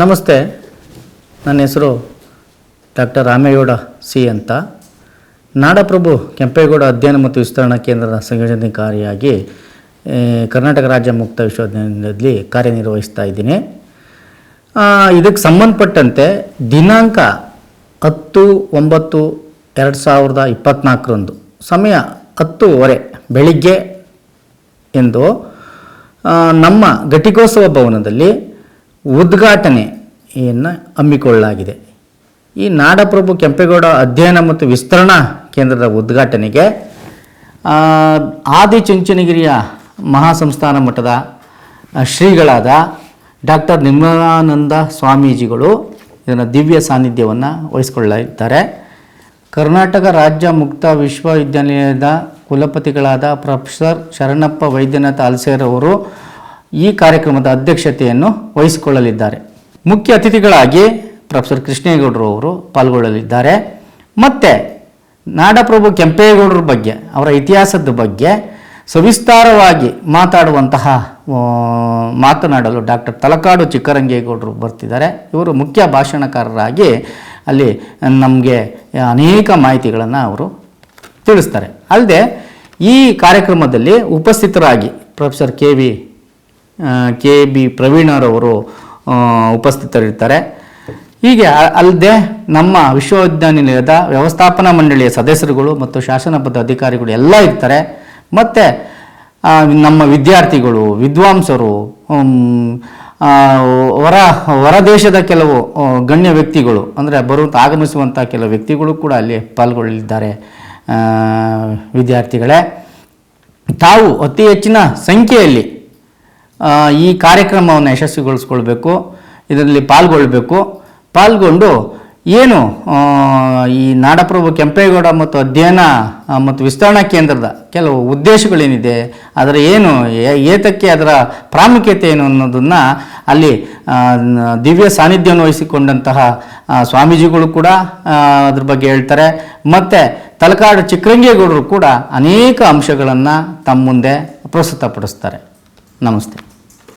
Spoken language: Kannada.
ನಮಸ್ತೆ. ನನ್ನ ಹೆಸರು ಡಾಕ್ಟರ್ ರಾಮೇಗೌಡ ಸಿ ಅಂತ. ನಾಡಪ್ರಭು ಕೆಂಪೇಗೌಡ ಅಧ್ಯಯನ ಮತ್ತು ವಿಸ್ತರಣಾ ಕೇಂದ್ರದ ಸಂಯೋಜನಾಧಿಕಾರಿಯಾಗಿ ಕರ್ನಾಟಕ ರಾಜ್ಯ ಮುಕ್ತ ವಿಶ್ವವಿದ್ಯಾನಿಲಯದಲ್ಲಿ ಕಾರ್ಯನಿರ್ವಹಿಸ್ತಾ ಇದ್ದೀನಿ. ಇದಕ್ಕೆ ಸಂಬಂಧಪಟ್ಟಂತೆ ದಿನಾಂಕ ಹತ್ತು ಒಂಬತ್ತು ಎರಡು ಸಾವಿರದ ಇಪ್ಪತ್ತ್ನಾಲ್ಕರಂದು ಸಮಯ ಹತ್ತುವರೆ ಬೆಳಿಗ್ಗೆ ಎಂದು ನಮ್ಮ ಘಟಿಕೋತ್ಸವ ಭವನದಲ್ಲಿ ಉದ್ಘಾಟನೆಯನ್ನು ಹಮ್ಮಿಕೊಳ್ಳಲಾಗಿದೆ. ಈ ನಾಡಪ್ರಭು ಕೆಂಪೇಗೌಡ ಅಧ್ಯಯನ ಮತ್ತು ವಿಸ್ತರಣಾ ಕೇಂದ್ರದ ಉದ್ಘಾಟನೆಗೆ ಆದಿಚುಂಚನಗಿರಿಯ ಮಹಾಸಂಸ್ಥಾನ ಮಠದ ಶ್ರೀಗಳಾದ ಡಾಕ್ಟರ್ ನಿರ್ಮಲಾನಂದ ಸ್ವಾಮೀಜಿಗಳು ಇದನ್ನು ದಿವ್ಯ ಸಾನ್ನಿಧ್ಯವನ್ನು ವಹಿಸಿಕೊಳ್ಳಲಿದ್ದಾರೆ. ಕರ್ನಾಟಕ ರಾಜ್ಯ ಮುಕ್ತ ವಿಶ್ವವಿದ್ಯಾನಿಲಯದ ಕುಲಪತಿಗಳಾದ ಪ್ರೊಫೆಸರ್ ಶರಣಪ್ಪ ವೈದ್ಯನಾಥ ಅಲ್ಸೇರ್ ಅವರು ಈ ಕಾರ್ಯಕ್ರಮದ ಅಧ್ಯಕ್ಷತೆಯನ್ನು ವಹಿಸಿಕೊಳ್ಳಲಿದ್ದಾರೆ. ಮುಖ್ಯ ಅತಿಥಿಗಳಾಗಿ ಪ್ರೊಫೆಸರ್ ಕೃಷ್ಣೇಗೌಡರು ಅವರು ಪಾಲ್ಗೊಳ್ಳಲಿದ್ದಾರೆ. ಮತ್ತು ನಾಡಪ್ರಭು ಕೆಂಪೇಗೌಡರ ಬಗ್ಗೆ, ಅವರ ಇತಿಹಾಸದ ಬಗ್ಗೆ ಸವಿಸ್ತಾರವಾಗಿ ಮಾತಾಡುವಂತಹ ಮಾತನಾಡಲು ಡಾಕ್ಟರ್ ತಲಕಾಡು ಚಿಕ್ಕರಂಗೇಗೌಡರು ಬರ್ತಿದ್ದಾರೆ. ಇವರು ಮುಖ್ಯ ಭಾಷಣಕಾರರಾಗಿ ಅಲ್ಲಿ ನಮಗೆ ಅನೇಕ ಮಾಹಿತಿಗಳನ್ನು ಅವರು ತಿಳಿಸ್ತಾರೆ. ಅಲ್ಲದೆ ಈ ಕಾರ್ಯಕ್ರಮದಲ್ಲಿ ಉಪಸ್ಥಿತರಾಗಿ professor K V K B ಪ್ರವೀಣರವರು ಉಪಸ್ಥಿತರಿರ್ತಾರೆ. ಹೀಗೆ ಅಲ್ಲದೆ ನಮ್ಮ ವಿಶ್ವವಿದ್ಯಾನಿಲಯದ ವ್ಯವಸ್ಥಾಪನಾ ಮಂಡಳಿಯ ಸದಸ್ಯರುಗಳು ಮತ್ತು ಶಾಸನಬದ್ಧ ಅಧಿಕಾರಿಗಳು ಎಲ್ಲ ಇರ್ತಾರೆ. ಮತ್ತು ನಮ್ಮ ವಿದ್ಯಾರ್ಥಿಗಳು, ವಿದ್ವಾಂಸರು ಹೊರ ದೇಶದ ಕೆಲವು ಗಣ್ಯ ವ್ಯಕ್ತಿಗಳು, ಅಂದರೆ ಬರುವಂಥ ಆಗಮಿಸುವಂಥ ಕೆಲವು ವ್ಯಕ್ತಿಗಳು ಕೂಡ ಅಲ್ಲಿ ಪಾಲ್ಗೊಳ್ಳಲಿದ್ದಾರೆ ವಿದ್ಯಾರ್ಥಿಗಳೇ. ತಾವು ಅತಿ ಹೆಚ್ಚಿನ ಸಂಖ್ಯೆಯಲ್ಲಿ ಈ ಕಾರ್ಯಕ್ರಮವನ್ನು ಯಶಸ್ವಿಗೊಳಿಸ್ಕೊಳ್ಬೇಕು, ಇದರಲ್ಲಿ ಪಾಲ್ಗೊಳ್ಬೇಕು. ಪಾಲ್ಗೊಂಡು ಏನು ಈ ನಾಡಪ್ರಭು ಕೆಂಪೇಗೌಡ ಮತ್ತು ಅಧ್ಯಯನ ಮತ್ತು ವಿಸ್ತರಣಾ ಕೇಂದ್ರದ ಕೆಲವು ಉದ್ದೇಶಗಳೇನಿದೆ, ಅದರ ಏನು ಏತಕ್ಕೆ ಅದರ ಪ್ರಾಮುಖ್ಯತೆ ಏನು ಅನ್ನೋದನ್ನು ಅಲ್ಲಿ ದಿವ್ಯ ಸಾನ್ನಿಧ್ಯವನ್ನು ವಹಿಸಿಕೊಂಡಂತಹ ಸ್ವಾಮೀಜಿಗಳು ಕೂಡ ಅದ್ರ ಬಗ್ಗೆ ಹೇಳ್ತಾರೆ. ಮತ್ತು ತಲಕಾಡು ಚಿಕ್ಕರಂಗೇಗೌಡರು ಕೂಡ ಅನೇಕ ಅಂಶಗಳನ್ನು ತಮ್ಮ ಮುಂದೆ ಪ್ರಸ್ತುತಪಡಿಸ್ತಾರೆ. ನಮಸ್ತೆ.